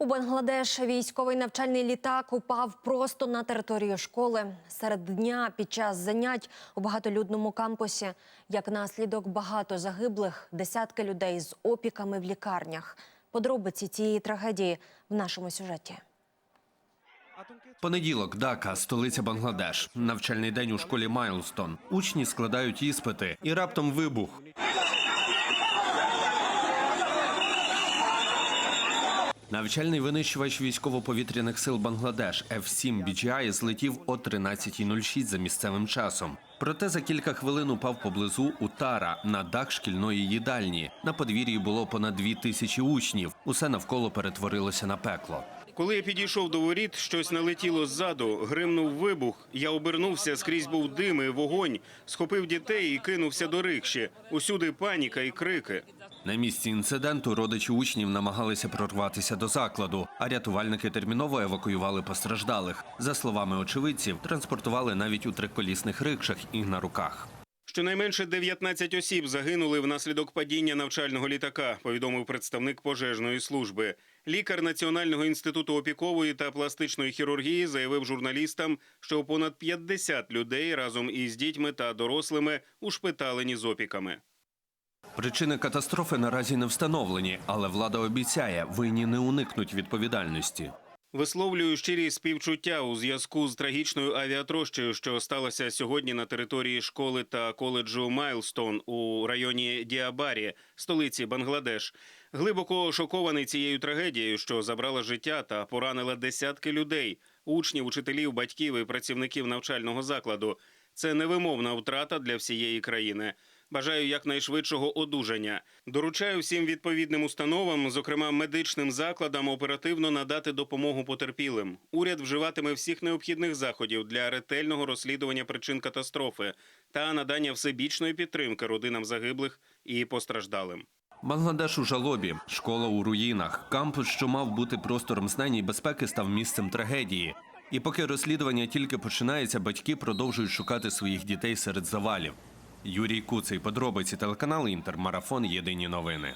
У Бангладеш військовий навчальний літак упав просто на територію школи. Серед дня під час занять у багатолюдному кампусі. Як наслідок багато загиблих, десятки людей з опіками в лікарнях. Подробиці цієї трагедії в нашому сюжеті. Понеділок, Дака, столиця Бангладеш. Навчальний день у школі Майлстон. Учні складають іспити, і раптом вибух. Навчальний винищувач військово-повітряних сил Бангладеш F-7 BGI злетів о 13.06 за місцевим часом. Проте за кілька хвилин упав поблизу Утара на дах шкільної їдальні. На подвір'ї було понад дві тисячі учнів. Усе навколо перетворилося на пекло. Коли я підійшов до воріт, щось налетіло ззаду, гримнув вибух. Я обернувся, скрізь був дим і вогонь, схопив дітей і кинувся до рикші. Усюди паніка і крики. На місці інциденту родичі учнів намагалися прорватися до закладу, а рятувальники терміново евакуювали постраждалих. За словами очевидців, транспортували навіть у триколісних рикшах і на руках. Щонайменше 19 осіб загинули внаслідок падіння навчального літака, повідомив представник пожежної служби. Лікар Національного інституту опікової та пластичної хірургії заявив журналістам, що понад 50 людей разом із дітьми та дорослими ушпиталені з опіками. Причини катастрофи наразі не встановлені, але влада обіцяє, винні не уникнуть відповідальності. Висловлюю щирі співчуття у зв'язку з трагічною авіатрощею, що сталося сьогодні на території школи та коледжу Майлстон у районі Діабарі, столиці Бангладеш. Глибоко шокований цією трагедією, що забрала життя та поранила десятки людей, учнів, учителів, батьків і працівників навчального закладу. Це невимовна втрата для всієї країни. Бажаю якнайшвидшого одужання. Доручаю всім відповідним установам, зокрема медичним закладам, оперативно надати допомогу потерпілим. Уряд вживатиме всіх необхідних заходів для ретельного розслідування причин катастрофи та надання всебічної підтримки родинам загиблих і постраждалим. Бангладеш у жалобі, школа у руїнах, кампус, що мав бути простором знань і безпеки, став місцем трагедії. І поки розслідування тільки починається, батьки продовжують шукати своїх дітей серед завалів. Юрій Куций, подробиці телеканал Інтер, марафон. Єдині новини.